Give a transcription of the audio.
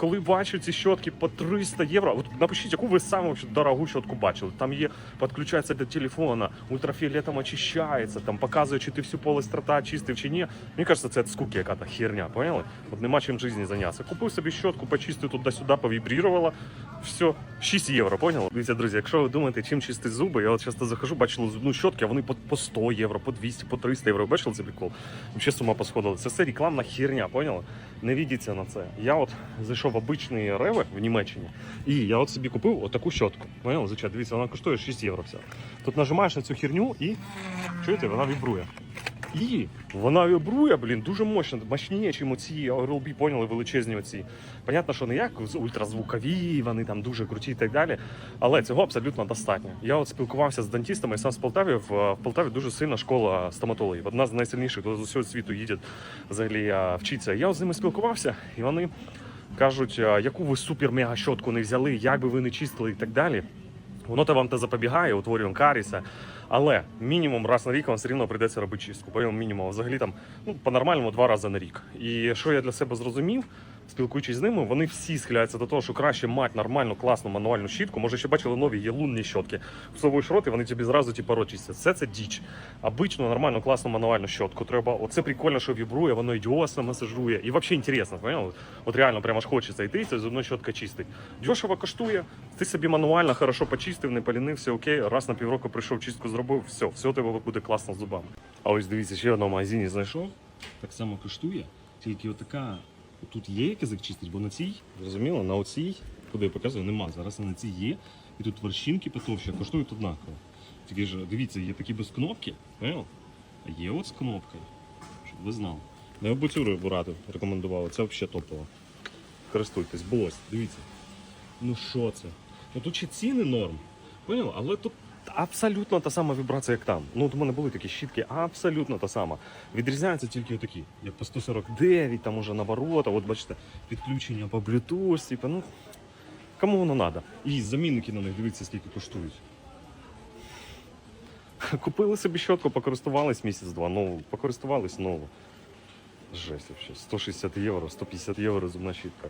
Коли бачу ці щотки по 300 євро, от напишіть, яку ви саму дорогу щотку бачили. Там є, підключається до телефона, ультрафіолетом очищається, там показує, чи ти всю полость полистрота чистив чи ні. Мені кажется, це скуки яка-то херня, поняли? От нема чим в житті зайнятися. Купив собі щотку, почистив туди-сюди, повібрірувала. Все, 6 євро, поняли? Дивіться, друзі, якщо ви думаєте, чим чистити зуби, я от часто захожу, бачили зубну щотки, а вони по, по 100 євро, по 200, по 300 євро. Бачили цей прикол? Взагалі з ума. Це все рекламна херня, поняли? Не ведіться на це. Я от зайшов в обичний реве в Німеччині, і я от собі купив отаку щотку. Поняли? Звичайно, дивіться, вона коштує 6 євро вся. Тут нажимаєш на цю херню і чуєте, вона вібрує. І вона вібрує, блін, дуже мощно, мощніше, ніж оці Oral-B, поняли, величезні оці. Понятно, що не як ультразвукові, вони там дуже круті і так далі. Але цього абсолютно достатньо. Я от спілкувався з дантістами сам з Полтаві. В, в Полтаві дуже сильна школа стоматологів. Одна з найсильніших, хто з усього світу їде взагалі вчиться. Я от з ними спілкувався, і вони кажуть, яку ви супер-мега щотку не взяли, як би ви не чистили і так далі. Воно то вам те запобігає, утворює каріса. Але мінімум раз на рік вам все рівно прийдеться робити чистку. Бо мінімум взагалі там ну, по-нормальному два рази на рік. І що я для себе зрозумів, спілкуючись з ними, вони всі схиляються до того, що краще мати нормальну, класну мануальну щітку. Може, ще бачили нові є лунні щотки. Всовуєш рот, і вони тобі зразу типу, рот чистять. Все це діч. Обичну, нормальну, класну мануальну щотку треба. Оце прикольно, що вібрує, воно ідіосно масажує. І взагалі інтересно, поняли? От реально прямо ж хочеться йти, це зубна щотка чистить. Дешево коштує, ти собі мануально хорошо почистив, не полінився, окей, раз на півроку прийшов, чистку зробив, все, все тебе буде класно з зубами. А ось дивіться, ще в одному магазині знайшов. Так само коштує, тільки отака. Тут є як язик чистить, бо на цій, зрозуміло, на оцій, куди я показую, нема. Зараз на цій є. І тут вершинки потовщі, коштують однаково. Тільки ж, дивіться, є такі без кнопки, понял? А є от з кнопкою, щоб ви знали. Я б цю рибу. Це взагалі топово. Користуйтесь, бось, дивіться. Ну що це? Ну тут ще ціни норм. Поняв? Але тут абсолютно та сама вібрація, як там. Ну, у мене були такі щітки, абсолютно та сама. Відрізняються тільки отакі, як по 149, там уже наоборот, а от бачите, підключення по Bluetooth, типу, ну. Кому воно треба? І замінники на них, дивіться, скільки коштують. Купили собі щотку, покористувались місяць-два, нову, покористувались нову. Жесть вообще. 160 євро, 150 євро зубна щітка.